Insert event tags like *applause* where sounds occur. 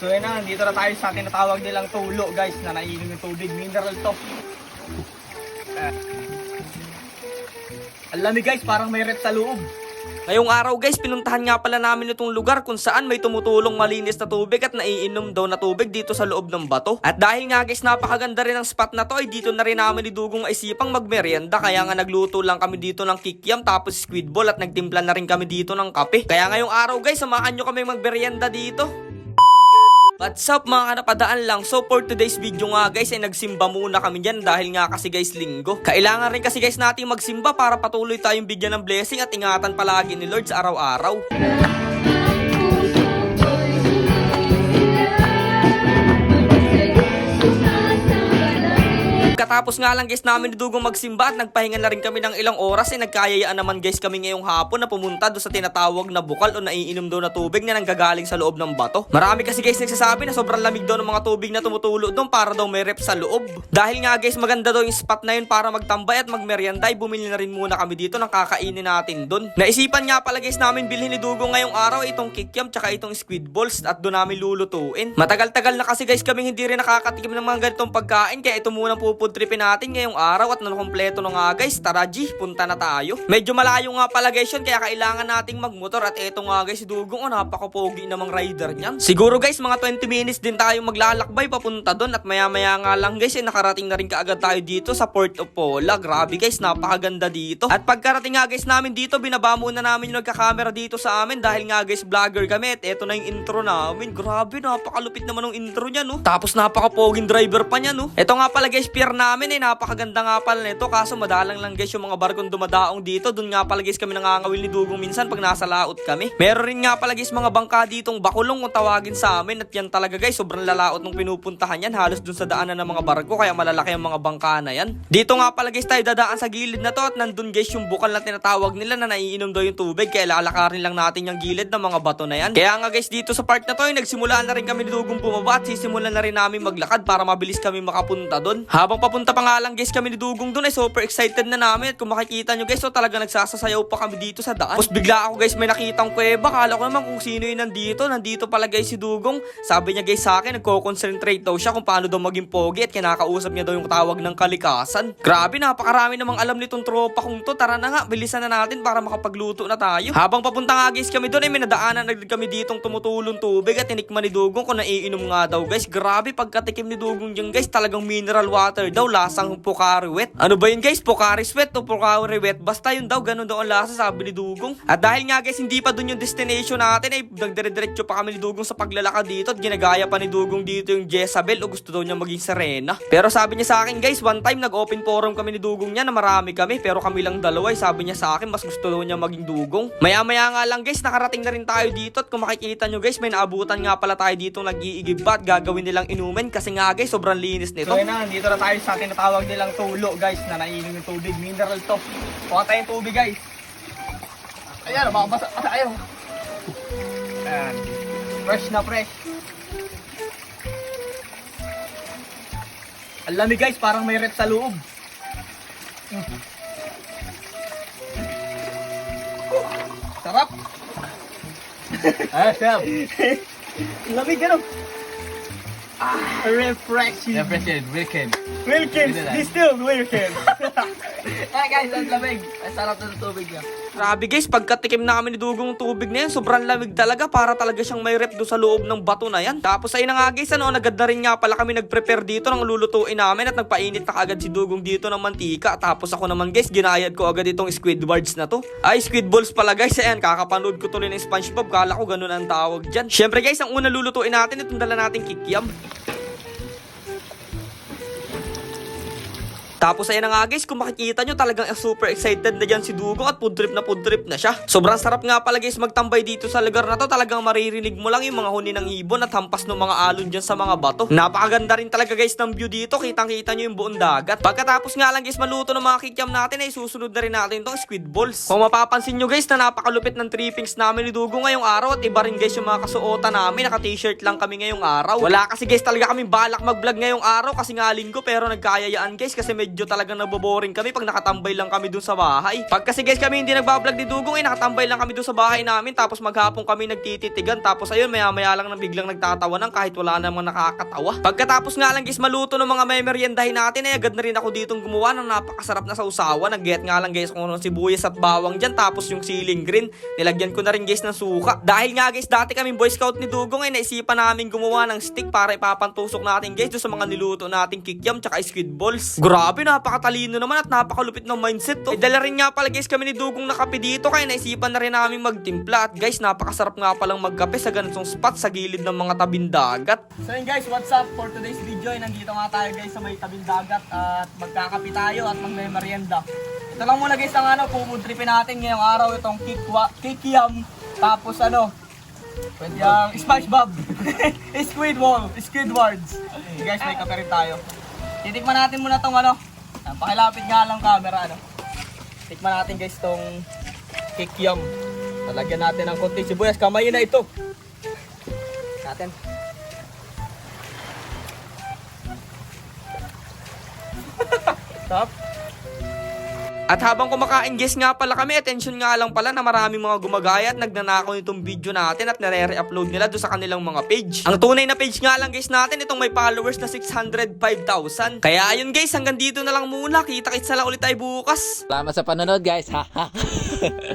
So yun na, dito na tayo sa tinatawag nilang tulo guys na naiinom yung tubig. Mineral to. Ang lamig guys, parang may rep sa loob. Ngayong araw guys, pinuntahan nga pala namin itong lugar kung saan may tumutulong malinis na tubig at naiinom daw na tubig dito sa loob ng bato. At dahil nga guys, napakaganda rin ang spot na to ay dito na rin namin ni Dugong isipang magmerienda kaya nga nagluto lang kami dito ng kikiam tapos squid ball at nagtimpla na rin kami dito ng kape. Kaya ngayong araw guys, samahan nyo kami magmerienda dito. What's up mga kanapadaan lang? So for today's video nga guys ay nagsimba muna kami dyan dahil nga kasi guys linggo. Kailangan rin kasi guys natin magsimba para patuloy tayong bigyan ng blessing at ingatan palagi ni Lord sa araw-araw. Katapos nga lang guys namin ni Dugong magsimba at nagpahinga na rin kami ng ilang oras ay nagkayayaan naman guys kami ngayong hapon na pumunta doon sa tinatawag na bukal o naiinom daw na tubig na nanggagaling sa loob ng bato. Marami kasi guys nagsasabi na sobrang lamig daw ng mga tubig na tumutulo doon para daw may rep sa loob. Dahil nga guys maganda daw yung spot na yun para magtambay at magmerienda ay bumili na rin muna kami dito ng kakainin natin doon. Naisipan nga pala guys namin bilhin ni Dugong ngayong araw itong kikiam tsaka itong squid balls at doon namin lulutuin. Matagal-tagal na kasi guys kami hindi rin nakakatikim ng mga ganitong pagkain kaya ito muna pupunta tripin natin ngayong araw at nakompleto na nga guys. Tara G, punta na tayo. Medyo malayo nga pala guys yun kaya kailangan nating magmotor at eto nga guys Dugong oh, napakapogi namang rider niyan. Siguro guys mga 20 minutes din tayo maglalakbay papunta doon at maya maya nga lang guys eh, nakarating na rin kaagad tayo dito sa Port of Pola. Grabe guys, napakaganda dito. At pagkarating nga guys namin dito, binaba muna namin yung nagka-camera dito sa amin dahil nga guys vlogger kami at eto na yung intro namin. Grabe, napakalupit naman ng intro niya no. Tapos napakapoging driver pa niya no. Eto nga pala guys, pier namin eh, napakaganda nga pala nito kaso madalang lang guys yung mga barkong dumadaong dito. Doon nga pala guys kami nangangawil ni Dugong minsan pag nasa laot kami. Meron rin nga pala guys mga bangka ditong bakulong kung tawagin sa amin at yan talaga guys sobrang lalaot nung pinupuntahan yan halos dun sa daanan ng mga barko kaya malalaki ang mga bangka na yan. Dito nga pala guys tayo dadaan sa gilid na to at nandun guys yung bukal na tinatawag nila na naiinom daw yung tubig kaya lalakarin lang natin yung gilid ng mga bato na yan. Kaya nga guys dito sa part na to ay nagsimula na rin kami ni Dugong bumaba at sisimulan na rin namin maglakad para mabilis kami makapunta doon. Habang papunta pa nga lang guys kami ni Dugong doon ay super excited na namin at kung makikita nyo guys so talaga nagsasasayaw pa kami dito sa daan. Tapos bigla ako guys may nakitang kuweba kala ko naman kung sino yung nandito. Nandito pala guys si Dugong. Sabi niya guys sa akin nagko-concentrate daw siya kung paano daw maging pogi at kinakausap niya daw yung tawag ng kalikasan. Grabe napakarami namang alam nitong tropa kong to. Tara na nga bilisan na natin para makapagluto na tayo. Habang papunta nga guys kami doon ay may nadaanan na kami ditong tumutulong tubig at tinikman ni Dugong kung naiinom nga daw guys. Grabe pagkatikim ni Dugong dyan guys talagang mineral water daw lasang Pocari wet. Ano ba yun guys? Pocari sweat o Pocari wet? Basta yun daw ganun daw ang lasa sabi ni Dugong. At dahil nga guys hindi pa doon yung destination natin ay nagdire-diretso pa kami ni Dugong sa paglalakad dito at ginagaya pa ni Dugong dito yung Jezabel o gusto daw niya maging Serena. Pero sabi niya sa akin guys one time nag-open forum kami ni Dugong niya na marami kami pero kami lang dalawa ay sabi niya sa akin mas gusto daw niya maging Dugong. Maya maya nga lang guys nakarating na rin tayo dito at kung makikita nyo guys may naabutan nga pala tayo dito nag-iigib at gagawin nilang inumin kasi nga guys sobrrang linis nito. So yun na, dito na tayo sa tinatawag nilang tulo guys na naiinom yung tubig. Mineral to. Kuha tayong tubig guys. Ayan, baka basa, basa kayo. Ayan. Fresh na fresh. Ang lamig guys, parang may rep sa loob. Sarap. *laughs* Ah. Ang lamig ano? Ah, refreshing. Refreshing, wicked. Wilkins, Hindi na. distill Wilkins. *laughs* Ay guys, ang lamig. Ang sarap ng tubig niya. Grabe guys, pagkatikim na kami ni Dugong ng tubig na yan, sobrang lamig talaga para talaga siyang may rep do sa loob ng bato na yan. Tapos ayun na nga guys, ano, nagad na rin nga pala kami nag-prepare dito ng lulutuin namin at nagpainit na agad si Dugong dito ng mantika. Tapos ako naman guys, ginayad ko agad itong Squidwards na to. Ay, Squid Balls pala guys, ayan, kakapanood ko tuloy ng Spongebob, kala ko ganun ang tawag dyan. Syempre guys, ang una lulutuin natin, itong dala nating kikiam. Tapos ayan na nga guys, kung makikita nyo talagang super excited na dyan si Dugong at food trip na food trip na siya. Sobrang sarap nga pala guys magtambay dito sa lugar na to. Talagang maririnig mo lang yung mga huni ng ibon at hampas ng mga alon dyan sa mga bato. Napakaganda rin talaga guys ng view dito. Kitang kita nyo yung buong dagat. Pagkatapos nga lang guys maluto ng mga kikiam natin ay susunod na rin natin itong squid balls. Kung mapapansin nyo guys na napakalupit ng trippings namin ni Dugong ngayong araw at iba rin guys yung mga kasuotan namin. Naka t-shirt lang kami ngayong araw. Wala kasi guys talaga kami balak mag-vlog ngayong araw kasi nga linggo pero nagkayayaan guys kasi medyo medyo talagang naboboring kami pag nakatambay lang kami dun sa bahay. Pag kasi guys kami hindi nagbablog ni Dugong, eh nakatambay lang kami dun sa bahay namin tapos maghapon kami nagtititigan tapos ayun maya maya lang na biglang nagtatawanan kahit wala namang nakakatawa. Pagkatapos nga lang guys maluto ng mga may meriendahin natin ay agad na rin ako ditong gumawa ng napakasarap na sausawa. Nag-get nga lang guys kung ano sibuyas at bawang dyan tapos yung siling green. Nilagyan ko na rin guys ng suka. Dahil nga guys dati kaming boy scout ni Dugong ay naisipan namin gumawa ng stick para ipapantusok natin guys sa mga niluto nating kikyam tsaka squid balls. Grabe napakatalino naman at napakalupit ng mindset to. Eh, dala rin nga pala guys kami ni Dugong na kape dito kaya naisipan na rin namin magtimpla at guys napakasarap nga palang magkape sa ganitong spot sa gilid ng mga tabing dagat. So yun guys, what's up for today's video? Ay, nandito nga tayo guys sa may tabing dagat at magkakapi tayo at magme-merienda. Ito lang muna guys ang ano, food tripin natin ngayong araw itong kikwa, kikiam, tapos ano, yung SpongeBob, *laughs* Squidward, Squidwards. Okay, guys, may kape rin tayo. Titikman natin muna tong ano, ah, pakilapit nga lang camera ano. Tikman natin guys tong kikiam. Talagyan natin ng konting sibuyas, kamay na ito. Natin. *laughs* Stop. At habang kumakain guys nga pala kami, attention nga lang pala na maraming mga gumagaya at nagnanakaw nitong video natin at nare-re-upload nila doon sa kanilang mga page. Ang tunay na page nga lang guys natin, itong may followers na 605,000. Kaya ayun guys, hanggang dito na lang muna. Kita-kits na lang ulit tayo bukas. Salamat sa panonood guys. Ha. *laughs*